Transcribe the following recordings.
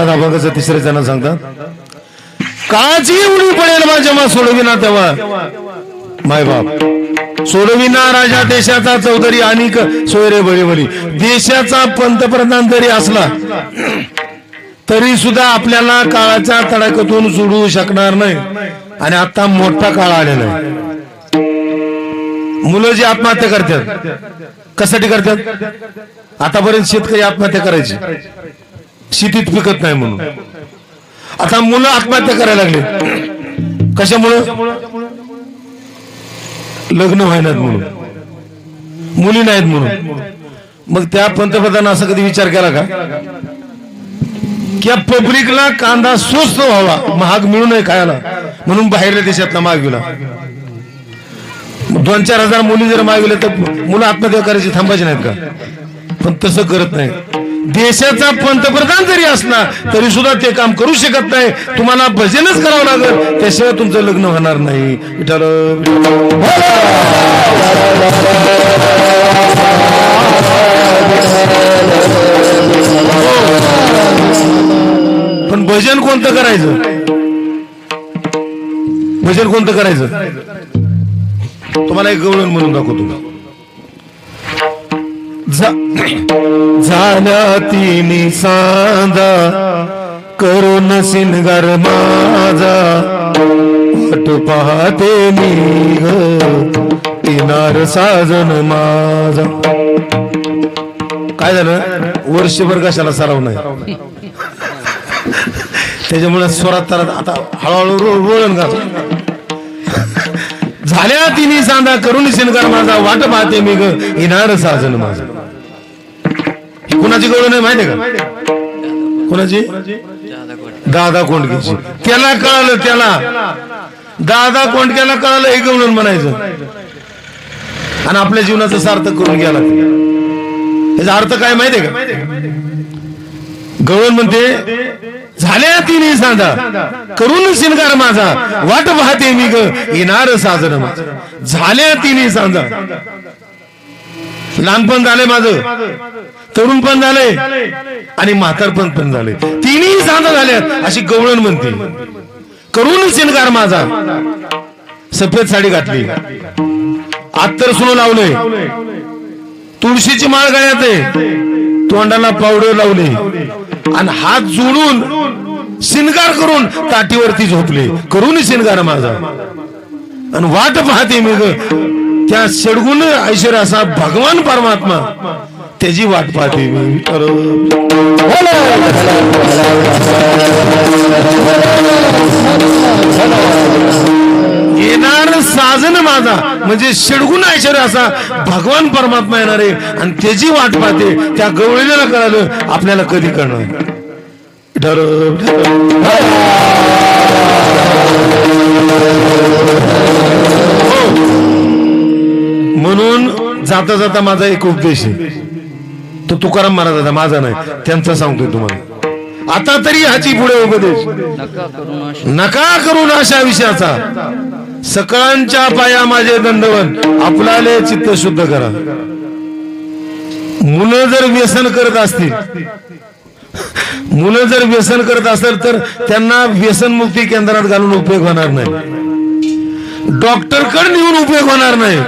महाराज अभंगाचं तिसरे जण सांगतात. काची उडी पडेल बा जेव्हा सोडविना तेव्हा. माय बाप. सोडविना राजा देशाचा चौधरी आणि सोयरे बळीवली देशाचा पंतप्रधान जरी असला तरी सुद्धा आपल्याला काळाच्या तडाख्यातून सोडवू शकणार नाही. आणि आता मोठा काळ आलेला आहे. मुलं जी आत्महत्या करतात कशासाठी करतात? आतापर्यंत शेतकरी आत्महत्या करायची. शेतीत पिकत नाही म्हणून. आता मुलं आत्महत्या करायला लागले. कशामुळं? लग्न व्हायनात म्हणून. मुली नाहीत म्हणून. मग त्या पंतप्रधान असा कधी विचार केला का? की पब्लिकला कांदा स्वस्त व्हावा? महाग मिळू नये खायला. म्हणून बाहेरल्या देशातला मागविला. दोन चार हजार मुली जर मागविल्या तर मुलं आत्महत्या करायची थांबायची नाहीत का? पण तसं करत नाही देशाचा पंतप्रधान जरी असला तरी सुद्धा ते काम करू शकत नाही. तुम्हाला भजनच करावं लागेल. त्याशिवाय तुमचं लग्न होणार नाही. पण भजन कोणतं करायचं? भजन कोणतं करायचं? तुम्हाला एक गवळण म्हणून दाखवतो. झा- झाल्या सांदा करून सिनगर माझा. वाट पाहते मी ग साजन माझा. काय झालं? वर्षभर कशाला सराव नाही? त्याच्यामुळे स्वरात तर आता हळूहळू रो- का झाल्या तिने सांदा करून सिनगर माझा. वाट पाहते मी ग येणार साजन माझा. कुणाची गवळ नाही माहिती का? कुणाची? दादा कोंडकेची. त्याला कळालं त्याला. दादा कोंडक्याला कळालं हे गवळण म्हणायचं. आणि आपल्या जीवनाचं सार्थक करून गेला त्याचा अर्थ काय माहितीये का? गवळण म्हणते झाल्या तिने सांदा करून शिनगार माझा. वाट पाहते मी ग. येणार साजन झाल्या तिने सांदा लहानपण झालंय माझं. तरुण पण झालंय. आणि म्हातारपण पण झाले तिन्ही साधं झाल्यात अशी गवळण म्हणते. करून शिनकार माझा. सफेद साडी घातली. आत्तर सुनो लावलंय. तुळशीची माळ गळ्यात आहे. तोंडाला पावडर लावले. आणि हात जोडून शिनगार करून ताटीवरती झोपले. करून शिनगार माझा. आणि वाट पाहते मी ग. त्या सडगुण ऐश्वर्य असा भगवान परमात्मा. त्याची वाट पाहते मी. येणार साजन माझा. म्हणजे षडगुण ऐश्वर्य असा भगवान परमात्मा येणार. आहे आणि त्याची वाट पाहते. त्या गवळीला कळालं आपल्याला कधी कळणार. ठर म्हणून जाता जाता माझा एक उपदेश आहे. तो तुकाराम महाराजाचा माझा नाही त्यांचा सांगतोय तुम्हाला. आता तरी ह्याची पुढे उपदेश. नका करून अशी. विषयाचा. सकळांच्या पाया माझे दंडवन आपलाले चित्त शुद्ध करा. मुलं जर व्यसन करत असतील मुलं जर व्यसन करत असेल तर त्यांना व्यसन मुक्ती केंद्रात घालून उपयोग होणार नाही. डॉक्टरकडे नेऊन उपयोग होणार नाही.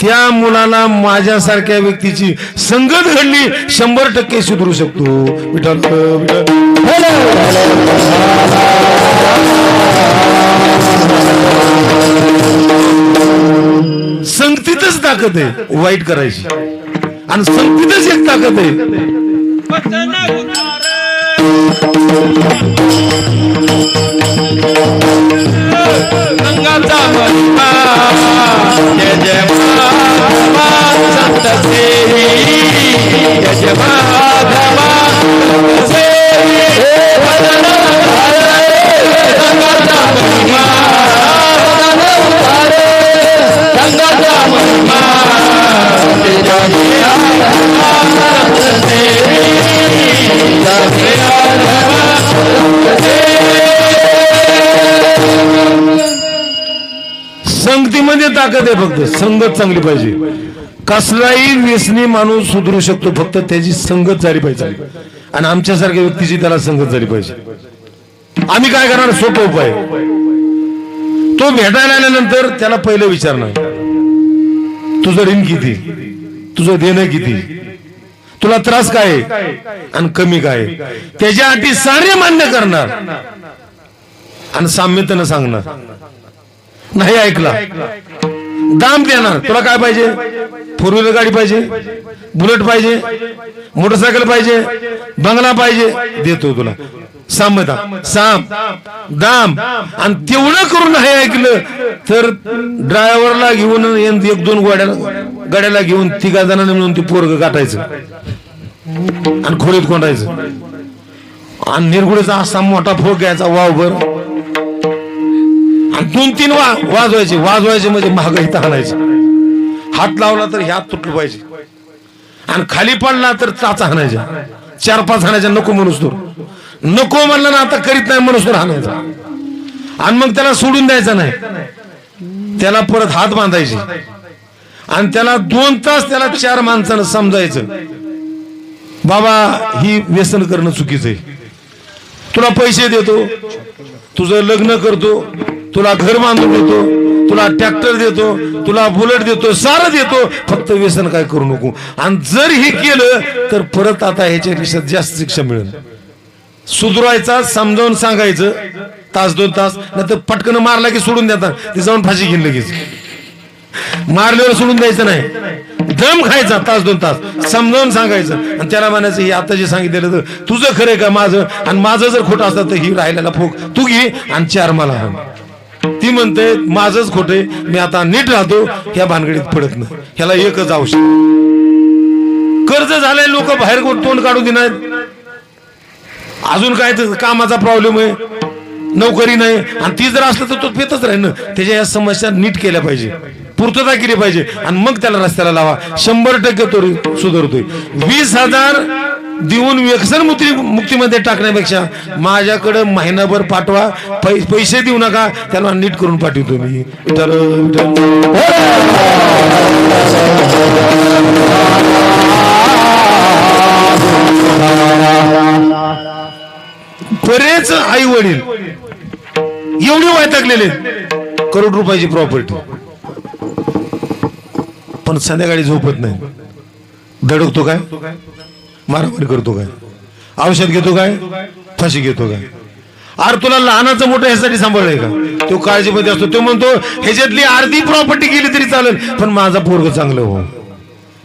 त्या मुलाला माझ्यासारख्या व्यक्तीची संगत घडली शंभर टक्के सुधरू शकतो. विठ्ठल संगतीतच ताकद आहे वाईट करायची. आणि संगतीतच एक ताकद आहे. गंगाचा महिमा जय जय माधवा संत सेवी जय जय माधवा सेवी वदन उधारे गंगाचा महिमा वदन उधारे गंगाचा महिमा जय जय माधवा संत सेवी जय जय माधवा ताकद आहे फक्त. संगत चांगली पाहिजे. कसलाही व्यसनी माणूस सुधरू शकतो फक्त त्याची संगत झाली पाहिजे. आणि आमच्यासारख्या व्यक्तीची त्याला संगत झाली पाहिजे. आम्ही काय करणार? सोपं उपाय. तो भेटायला आल्यानंतर त्याला पहिलं विचारणार तुझं ऋण किती? तुझं देणं किती? तुला त्रास काय? आहे? आणि कमी काय? आहे? त्याच्या अटी सारे मान्य करणार. आणि साम्यतेनं सांगणार. नाही ऐकला. दाम देणार. तुला काय पाहिजे? फोर व्हीलर गाडी पाहिजे? बुलेट पाहिजे? मोटरसायकल पाहिजे? बंगला पाहिजे? देतो तुला. साम्यता साम. दाम. आणि तेवढं करून नाही ऐकलं तर ड्रायव्हरला घेऊन एक एक दोन गोड्याला गाड्याला घेऊन तिघा जणांना मिळून ते पोरग गाठायचं. आणि खोलीत कोंडायचं. आणि निरगुडीचा असा मोठा फोक घ्यायचा वावभर. दोन तीन वा वाजवायचे वाजवायचे म्हणजे महाग इथं हाणायचं हात लावला तर ह्यात तुटलं पाहिजे. आणि खाली पडला तर चाचा हाणायच्या चार पाच हाणायच्या नको म्हणूस तो. नको म्हणलं ना आता करीत नाही म्हणूस तर हाणायचा आणि मग त्याला सोडून द्यायचा नाही. त्याला परत हात बांधायचे. आणि त्याला दोन तास त्याला चार माणसानं समजायचं. बाबा ही व्यसन करणं चुकीचं आहे. तुला पैसे देतो. तुझं लग्न करतो. तुला घर बांधून देतो तुला ट्रॅक्टर देतो तुला बुलेट देतो सारं देतो फक्त व्यसन काय करू नको. आणि जर हे केलं तर परत आता ह्याच्यापेक्षा जास्त शिक्षा मिळेल. सुधरवायचा समजावून सांगायचं तास दोन तास नंतर पटकन मारला की सोडून देतात. ते जाऊन फाशी घेईन लगेच. मारल्यावर सोडून द्यायचं नाही. दम खायचा तास दोन तास. समजावून सांगायचं. आणि त्याला म्हणायचं हे आता जे सांगितलेलं तर तुझं खरंय का माझं? आणि माझं जर खोटं असतं तर ही राहिलेला फोक तू घे आणि चार मला हाण. म्हणते माझंच खोटे मी आता नीट राहतो ह्या भानगडीत पडत नाही. ह्याला एकच औषध. कर्ज झालंय लोक बाहेर तोंड काढून देणार? अजून काय कामाचा प्रॉब्लेम आहे नोकरी नाही आणि ती जर असलं तर तो पेतच राहील ना. त्याच्या या समस्या नीट केल्या पाहिजे पूर्तता केली पाहिजे आणि मग त्याला रस्त्याला लावा. शंभर टक्के तो सुधारतोय. वीस हजार देऊन व्यसन मुक्ती मुक्तीमध्ये टाकण्यापेक्षा माझ्याकडं महिनाभर पाठवा. पै- पैसे देऊ नका. त्याला नीट करून पाठवतो मी. बरेच आई वडील एवढे वैतागलेले करोड रुपयाची प्रॉपर्टी पण संध्याकाळी झोपत नाही. धडकतो काय? मारामारी करतो काय? औषध घेतो काय? फाशी घेतो काय? अरे तुला लहानाचं मोठं ह्यासाठी सांभाळलंय का? तो काळजीमध्ये असतो. तो म्हणतो ह्याच्यातली अर्धी प्रॉपर्टी गेली तरी चालेल. पण माझा पोरग चांगलं हो.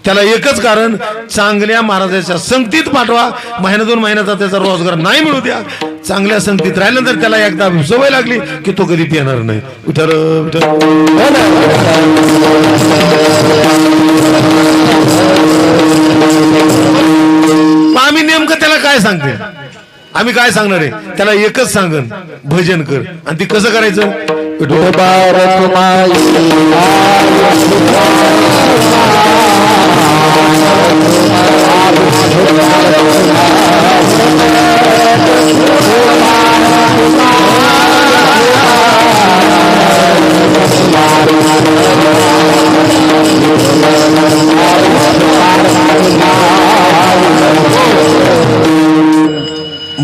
त्याला एकच कारण चांगल्या महाराजाच्या संगतीत पाठवा. महिना दोन महिन्याचा त्याचा रोजगार नाही मिळू द्या. चांगल्या संगतीत राहिल्यानंतर त्याला एकदा सवय लागली की तो कधी पिणार नाही. विठ्ठल विठ्ठल मग नेमकं त्याला काय सांगते? आम्ही काय सांगणार आहे? त्याला एकच सांगन भजन कर. आणि ती कसं करायचं?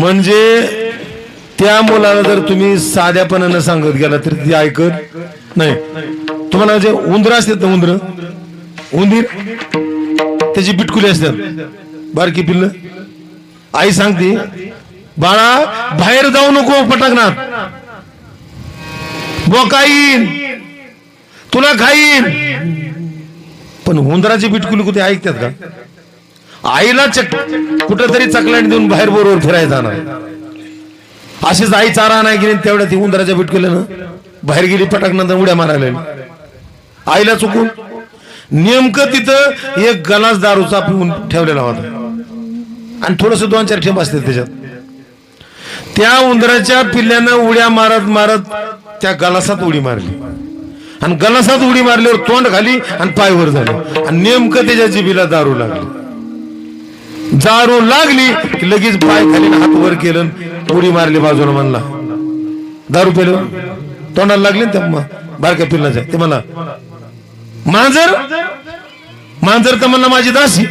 म्हणजे त्या मुलाला जर तुम्ही साध्यापणानं सांगत गेला तर ती ऐकत नाही. तुम्हाला जे उंदर असतात ना उंदर? उंदीर त्याची बिटकुली असतात. बारकी पिल्ल? आई सांगते बाळा बाहेर जाऊ नको पटकनात बोकाईन. तुला खाईन. पण उंदराची बिटकुली कुठे ऐकतात का? आईला चक कुठंतरी चकलाट देऊन बाहेर बरोबर फिरायचा ना अशीच आई चारा नाही गेली तेवढ्या ती उंदराच्या बिटकुल्यानं बाहेर गेली पटाक नंतर उड्या मारायला आईला चुकून नेमकं तिथं एक गलास दारूचा पिऊन ठेवलेला होता. आणि थोडस दोन चार ठेप असते त्याच्यात. त्या उंदराच्या पिल्ल्यानं उड्या मारत मारत त्या गलासात उडी मारली. आणि गलासात उडी मारल्यावर तोंड खाली आणि पायवर झालं. आणि नेमकं त्याच्या जिबीला दारू लागली. दारू लागली की लगेच पाय खाली हात वर केलं उडी मारली बाजूला म्हणला. दारू पेलो? तोंडाला लागली ना त्या बारक्या पिल्लाच्या? ते मला मांजर? मांजर तमन्ना माझी दासी?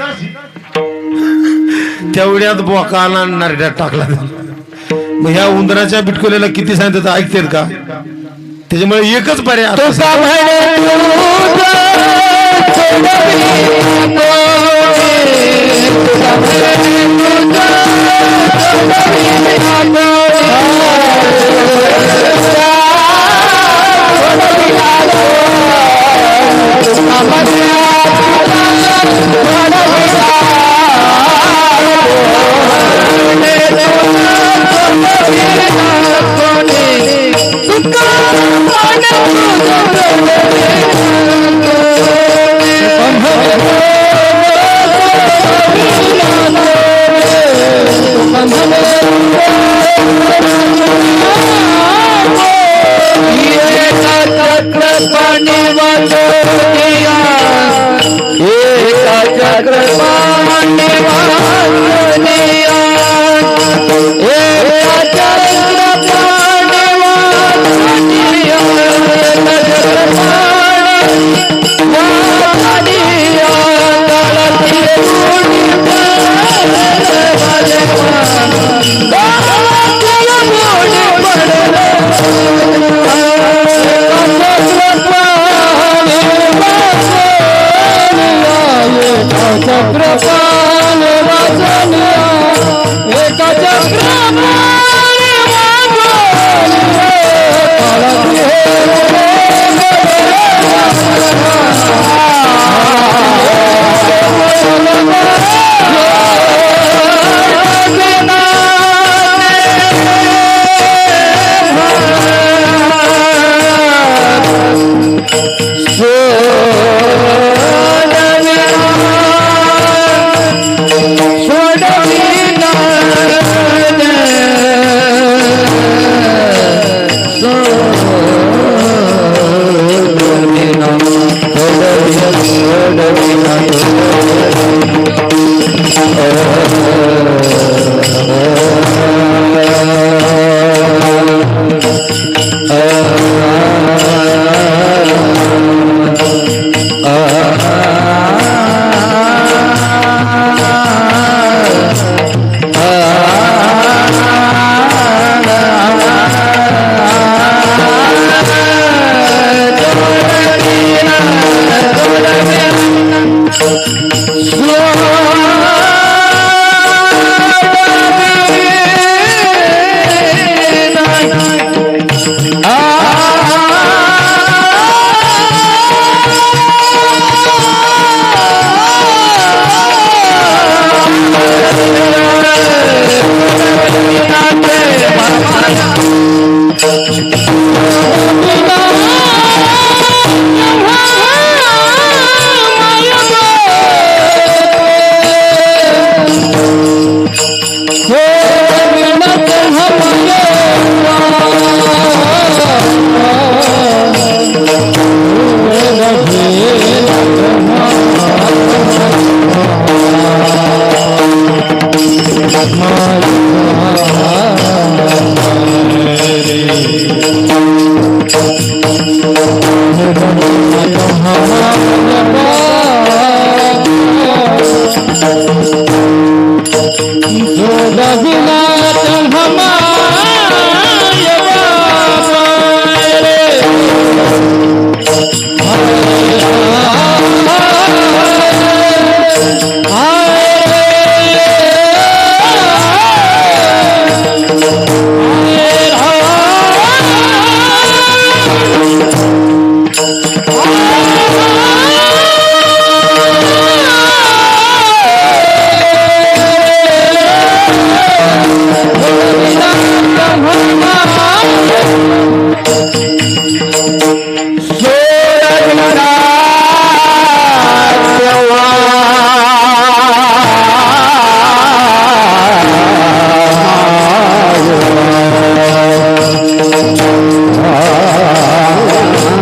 तेवढ्यात बोकाला नरड्यात टाकला. मग ह्या उंदराच्या बिटकोल्याला किती सांगतात ऐकतात का? त्याच्यामुळे एकच पर्याय आता.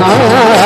ఆ.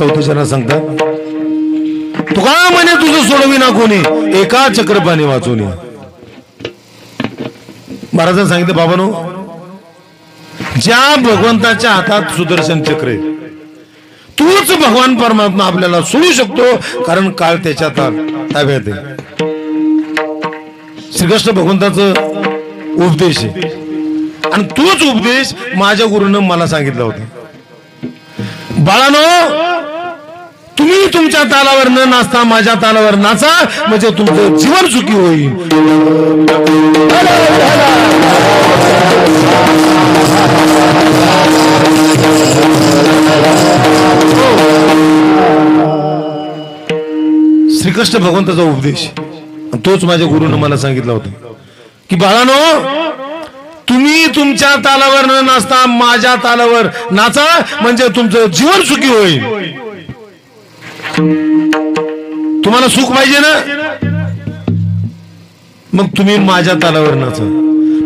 चौथीच्या अभंगाच्या चौथ्या चरणात सांगतात तुकाराम म्हणे तुझं सोडविना कोणी? एका चक्रपाने वाचून या. महाराजांनी सांगितलं बाबानो ज्या भगवंताच्या हातात सुदर्शन चक्र आहे तूच भगवान परमात्मा आपल्याला सोडू शकतो कारण काळ त्याच्या ताब्यात आहे. श्रीकृष्ण भगवंताचं उपदेश आहे. आणि तोच उपदेश माझ्या गुरुनं मला सांगितला होता. बाळानो तुम्ही तुमच्या तालावर न नाचता माझ्या तालावर नाचा म्हणजे तुमचं जीवन सुखी होईल. श्रीकृष्ण भगवंताचा उपदेश. तोच माझ्या गुरुनं मला सांगितला होता. की बाळानो तुम्ही तुमच्या तालावर न नाचता माझ्या तालावर नाचा म्हणजे तुमचं जीवन सुखी होईल. तुम्हाला सुख पाहिजे ना? मग तुम्ही माझ्या तालावर नाचा.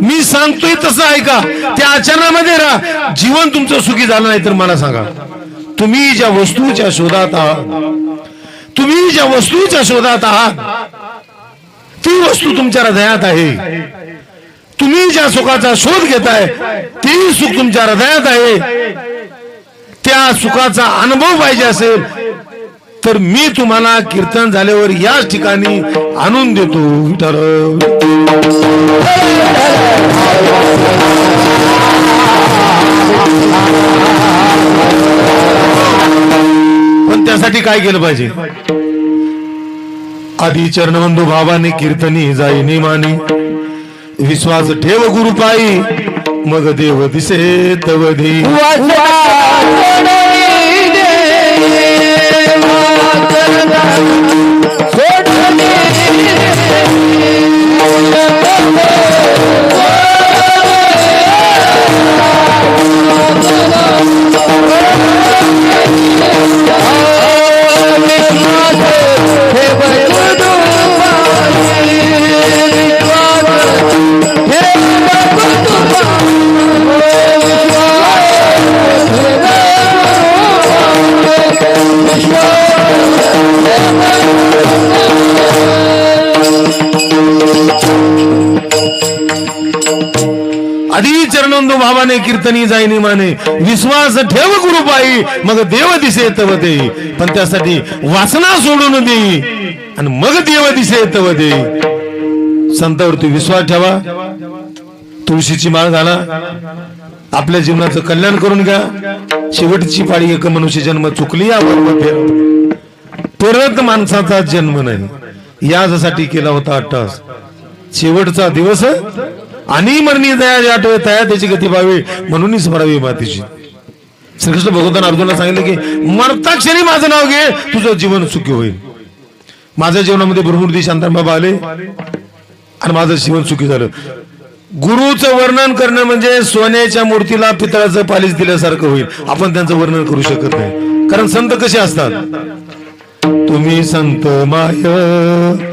मी सांगतोय तसं ऐका. त्या आचरणामध्ये राहा. जीवन तुमचं सुखी झालं नाही तर मला सांगा. तुम्ही ज्या वस्तूच्या शोधात आहात तुम्ही ज्या वस्तूच्या शोधात आहात ती वस्तू तुमच्या हृदयात आहे. तुम्ही ज्या सुखाचा शोध घेताय ते सुख तुमच्या हृदयात आहे. त्या सुखाचा अनुभव पाहिजे असेल तर मी तुम्हाला कीर्तन झाल्यावर याच ठिकाणी आणून देतो विठर पण त्यासाठी काय केलं पाहिजे? आधी चरणबंधू भावाने कीर्तनी जाई निमानी विश्वास ठेव गुरुपाई मग देव दिसे तवधी. भावाने जाईनी माने. विश्वास ठेव गुरु मग देव दिसे तव देई पण त्यासाठी वासना सोडून देई आणि मग देव दिसे तव देई संतावरती विश्वास ठेवा. तुळशीची माळ घाला. आपल्या जीवनाचं कल्याण करून घ्या. शेवटची पाळी एक मनुष्य जन्म चुकली परत माणसाचा जन्म नाही. यासाठी केला होता अट्टास. शेवटचा दिवस आणि मरणी दया आठवे तया त्याची गती पाहावी म्हणून स्मरावी मातीची. श्रीकृष्ण भगवंतान अर्जुनला सांगितलं की मरताक्षरी माझं नाव घे तुझं जीवन सुखी होईल. माझ्या जीवनामध्ये भरपूर दिवस बाबा आले आणि माझं जीवन सुखी झालं. गुरुचं वर्णन करणं म्हणजे सोन्याच्या मूर्तीला पितळाचं पालिश दिल्यासारखं होईल. आपण त्यांचं वर्णन करू शकत नाही. कारण संत कसे असतात? तुम्ही संत माय.